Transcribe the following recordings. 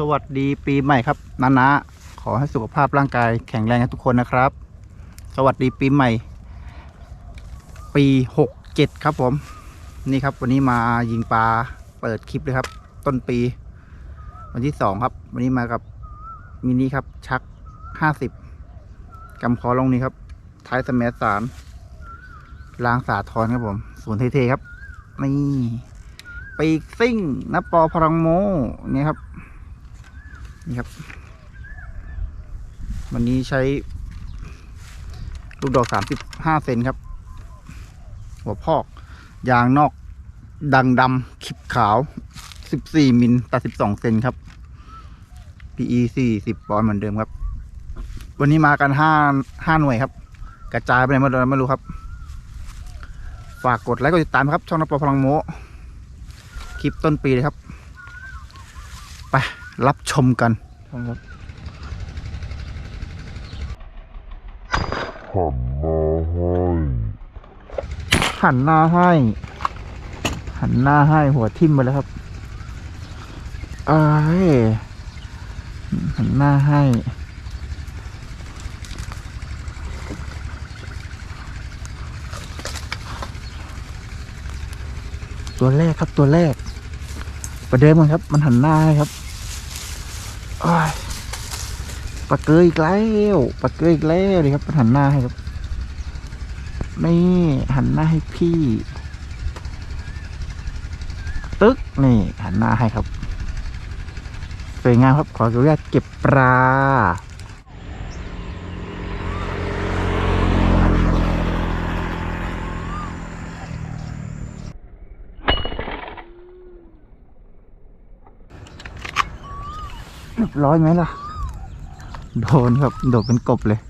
สวัสดีปีใหม่ครับนานะขอให้สุขภาพร่างกายแข็งแรงกันทุกคนนะครับ สวัสดีปีใหม่ ปีหกเจ็ดครับผมนี่ครับ วันนี้มายิงปลาเปิดคลิปเลยครับ ต้นปี วันที่สองครับ วันนี้มากับมินิครับ ชักห้าสิบกำคอลงนี้ครับท้ายสมสารลางสาทรครับผมสวนเท่ๆครับนี่ปีกซิ่งนปอพลังโมนี่ครับ นี่ครับ วันนี้ใช้ ลูกดอกสามสิบห้าเซนครับ หัวพอก ยางนอกดังดำขิบขาวสิบสี่มิลตัดสิบสองเซนครับ PE สี่สิบปอนด์เหมือนเดิมครับ วันนี้มากันห้าห้าหน่วยครับ กระจายไปไหนมาไม่รู้ครับ ฝากกดไลค์กดติดตามครับ ช่องนปอพลังโมคลิปต้นปีเลยครับ ไป รับชมกันครับหันหน้าให้ หันหน้าให้หัวทิ่มไปแล้วครับเอ้ยหันหน้าให้ตัวแรกครับตัวแรก ประเดิมกันครับ มันหันหน้าให้ครับโอ้ย ปลาเกยอีกแล้วปลาเกยอีกแล้วดิครับมันหันหน้าให้ครับ นี่หันหน้าให้พี่ ตึ๊กนี่หันหน้าให้ครับ สวยงามครับขออนุญาตเก็บปลา ร้อยไหมล่ะ โดนครับ โดดเป็นกบเลย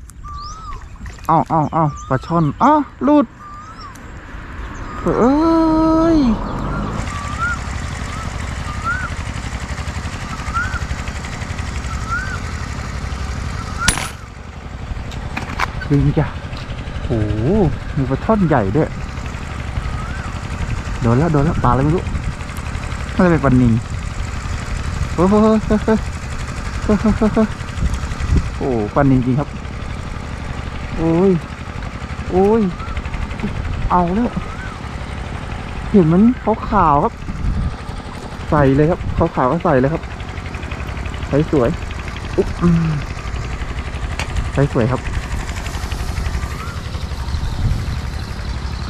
เอาเอาเอาปลาช่อนอ้าหลุด เอ้ยดึงจ้ะโอ้โหมีปลาช่อนใหญ่ด้วย โดนแล้ว โดนแล้ว ปลาอะไรไม่รู้น่าจะเป็นปลานิงเฮ้ยเฮ้ยเฮ้ย โอ้ปลานิงจริงๆครับ โอ้ย โอ้ย เอาแล้วเห็นมันขาวขาวๆครับ ใส่เลยครับขาวขาวๆก็ใส่เลยครับ ใส่สวยอุ๊บใส่สวยครับ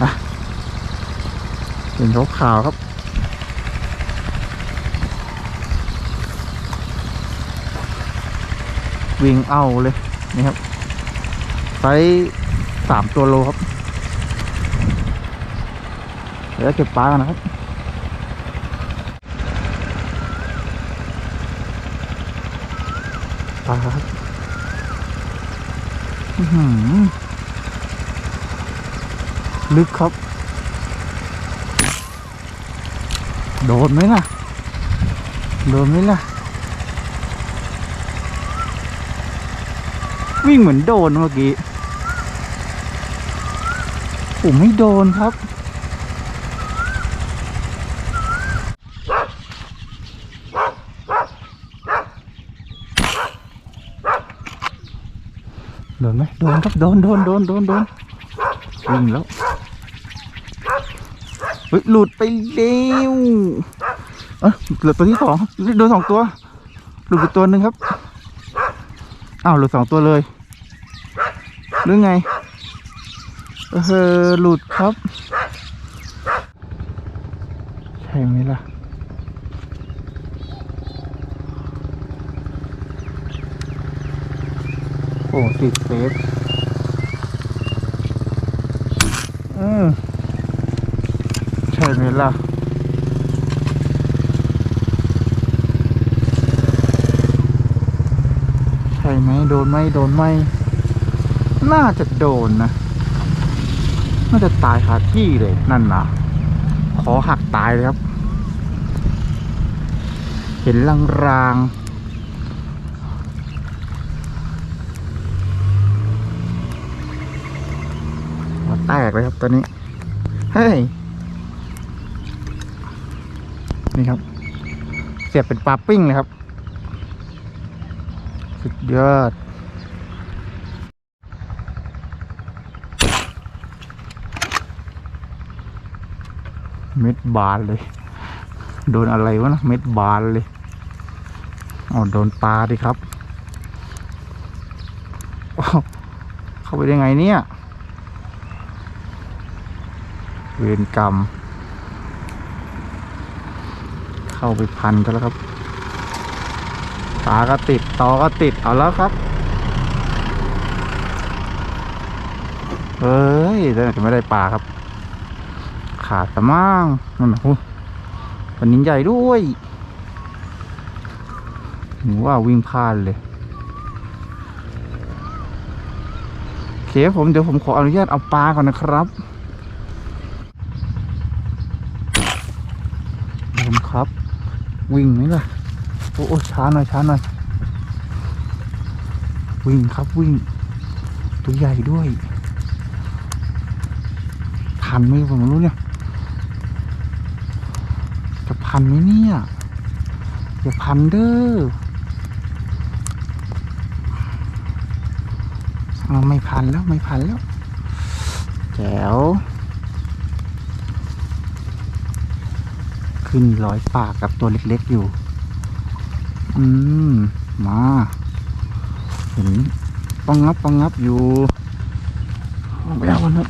อะเห็นขาวขาวๆครับ วิ่งเอาเลยนี่ครับไซส์สามตัวโลครับ เดี๋ยวเก็บปลากันนะครับปลาครับลึกครับ โดนไหมล่ะ โดนไหมล่ะ วิ่งเหมือนโดนเมื่อกี้ผมไม่โดนครับ โดนไหมโดนครับ โดนโดนโดนโดนโดนวิ่งแล้วเฮ้ยหลุดไปเร็วเอ้ยเหลือตัวที่สองโดนสองตัว หลุดไปตัวหนึ่งครับ อ้าวหลุดสองตัวเลยหรือไงเออหลุดครับ ใช่ไหมล่ะโอ้ติดเซฟอืมใช่ไหมล่ะ ใช่ ไหมโดนไหมโดนไหมน่าจะโดนนะ น่าจะตายคาที่เลยนั่นนะขอหักตายเลยครับ เห็นรางๆหัวแตกเลยครับตอนนี้ เฮ้ย นี่ครับ เสียบเป็นปลาปิ้งเลยครับ สุดยอด เม็ดบานเลย โดนอะไรวะนะ เม็ดบานเลยอ๋อโดนปลาดิครับอ้าวเข้าไปได้ไงเนี่ย เวรกรรม เข้าไปพันกันแล้วครับ ปลาก็ติดตอก็ติดเอาแล้วครับเฮ้ยแต่จะไม่ได้ปลาครับ ขาดแต่มั่งนั่นนะโอ้ปันนินใหญ่ด้วยหนูว่าวิ่งพลาดเลยโอเคผมเดี๋ยวผมขออนุญาตเอาปลาก่อนนะครับขอบคุณครับ วิ่งไหมล่ะ โอ้โอช้าหน่อยช้าหน่อยวิ่งครับวิ่ง ตัวใหญ่ด้วย ทันไหมผมไม่รู้เนี่ย จะพันไหมเนี่ย อย่าพันเด้อเอาไม่พันแล้วไม่พันแล้ว แจ๋ว ขึ้นร้อยปากกับตัวเล็กๆอยู่ อืม มาเห็นปังงับปังงับอยู่เอาไปเอาวันนั้น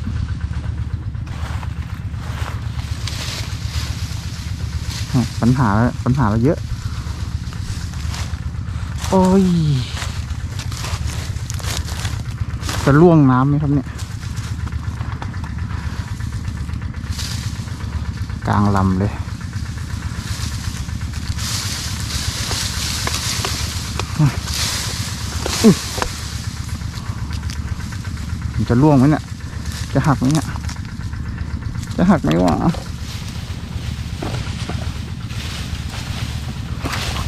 ปัญหาปัญหาเราเยอะ โอ้ย จะล่วงน้ำไหมครับเนี่ย กลางลำเลย มัน จะล่วงไหมเนี่ย จะหักไหมเนี่ย จะหักไหมวะ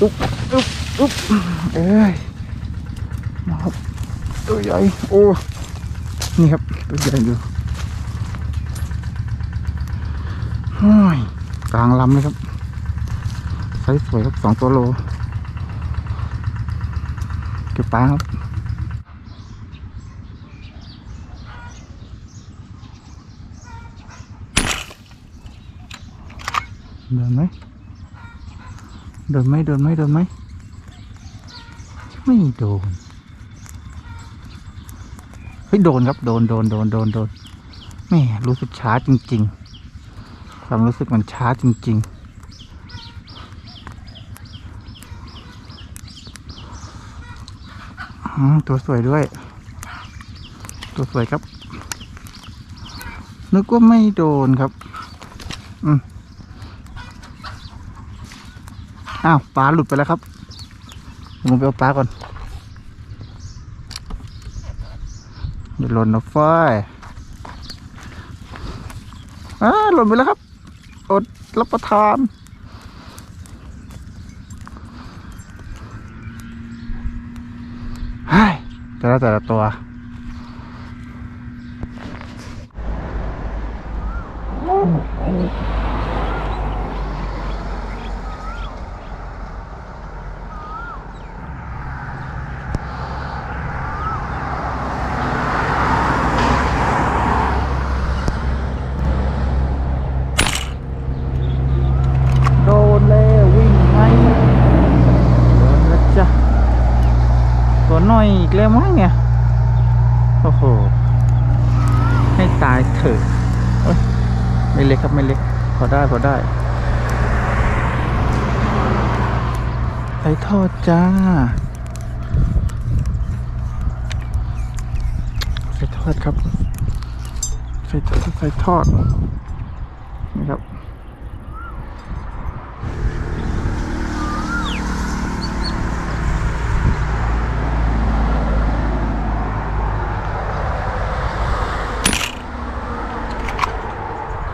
อุ๊บอุ๊บอุ๊บเอ้ยมาครับตัวใหญ่ โอ้ นี่ครับตัวใหญ่อยู่ห้ยกลางลำเลยครับไซส์สวยครับสองตัวโล เก็บปลาครับเดินไหมเดินไหมเดินไหมเดินไหมไม่โดนเฮ้ยโดนครับโดนโดนโดนโดนโดนแม่รู้สึกช้าจริง ๆ ความรู้สึกมันช้าจริง ๆอืม ตัวสวยด้วย ตัวสวยครับ นึกว่าไม่โดนครับ อืมอ้าวปลาหลุดไปแล้วครับผมไปเอาปลาก่อนเดี๋ยวหล่นนะฝ้ายอ้าหล่นไปแล้วครับ อดรับประทานเฮ้ย แต่ละแต่ละตัวอดนเลยวิ่งไงโดนแล้วจ้ะตัวน้อยอีก แล้วมั้งเนี่ย โอ้โห ให้ตายเถอะเอ้ยไม่เล็กครับไม่เล็ก พอได้พอได้ไก่ทอดจ้าไก่ทอดครับไก่ทอดไก่ทอดนี่ครับ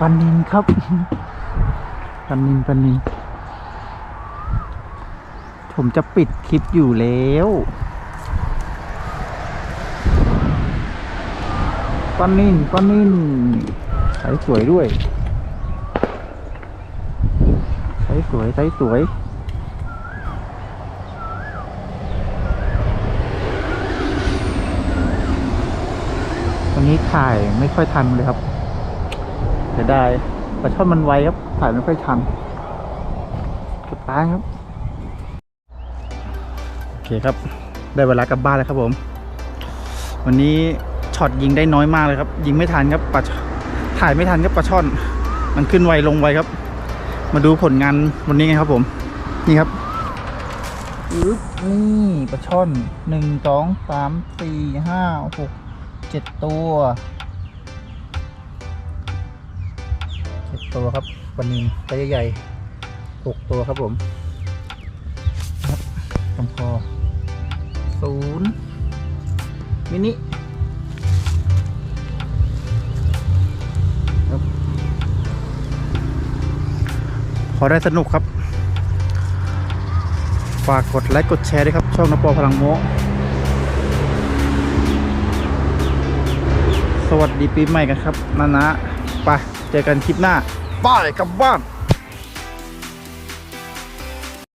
ปันนินครับ ปันนินปันนิน ผมจะปิดคลิปอยู่แล้วปันนินปันนินใส่สวยด้วยใส่สวยใส่สวยวันนี้ถ่ายไม่ค่อยทันเลยครับ เสียดายปลาช่อนมันไวครับถ่ายไม่ค่อยทันสุดท้ายครับ โอเคครับ ได้เวลากลับบ้านแล้วครับผม วันนี้ช็อตยิงได้น้อยมากเลยครับ ยิงไม่ทันครับปลาถ่ายไม่ทันครับปลาช่อน มันขึ้นไวลงไวครับ มาดูผลงานวันนี้ไงครับผม นี่ครับอึ๊บนี่ปลาช่อนหนึ่งสองสามสี่ห้าหกเจ็ดตัว ตัวครับปลานินตัวใหญ่ๆหกตัวครับผมครับลำคอศูนย์มินิครับพอได้สนุกครับ ฝากกดไลค์กดแชร์ด้วยครับ ช่องนปอพลังโมสวัสดีปีใหม่กันครับนานะไปเจอกันคลิปหน้า บายกลับบ้าน